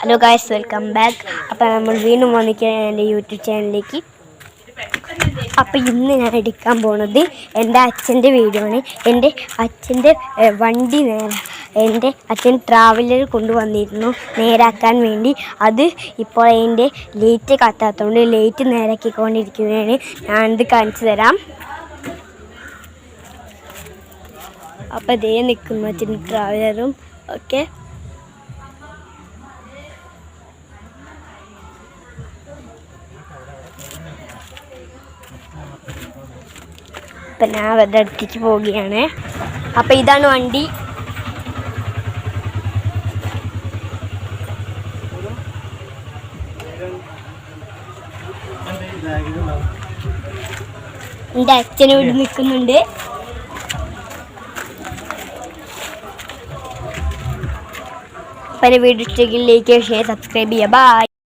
Hello guys welcome back അപ്പോൾ നമ്മൾ വീണ്ടും വന്നിരിക്കുകയാണ് എന്റെ യൂട്യൂബ് ചാനലിലേക്ക് അപ്പോൾ ഇന്ന് ഞാൻ എടുക്കാൻ പോണത് എന്റെ അച്ഛന്റെ വീഡിയോ ആണ്. എന്റെ അച്ഛന്റെ വണ്ടി നേരെ എന്റെ അച്ഛൻ ട്രാവലർ കൊണ്ടുവന്നിരുന്നു നേരാക്കാൻ വേണ്ടി. അത് ഇപ്പോൾ എന്റെ ലേറ്റ് കത്താത്തതുകൊണ്ട് ലേറ്റ് നേരാക്കിക്കൊണ്ടിരിക്കുകയാണ്. ഞാനിത് കാണിച്ചു തരാം. അപ്പോൾ ഇതേ നിൽക്കുന്നു അച്ഛൻ ട്രാവലറും ഓക്കെ അപ്പം ഞാൻ അവരുടെ അടുത്തേക്ക് പോവുകയാണ്. അപ്പം ഇതാണ് വണ്ടി. എന്റെ അച്ഛനും ഇവിടെ നിൽക്കുന്നുണ്ട്. അപ്പം വീഡിയോ ഇഷ്ടമെങ്കിൽ സബ്സ്ക്രൈബ് ചെയ്യുക. ബൈ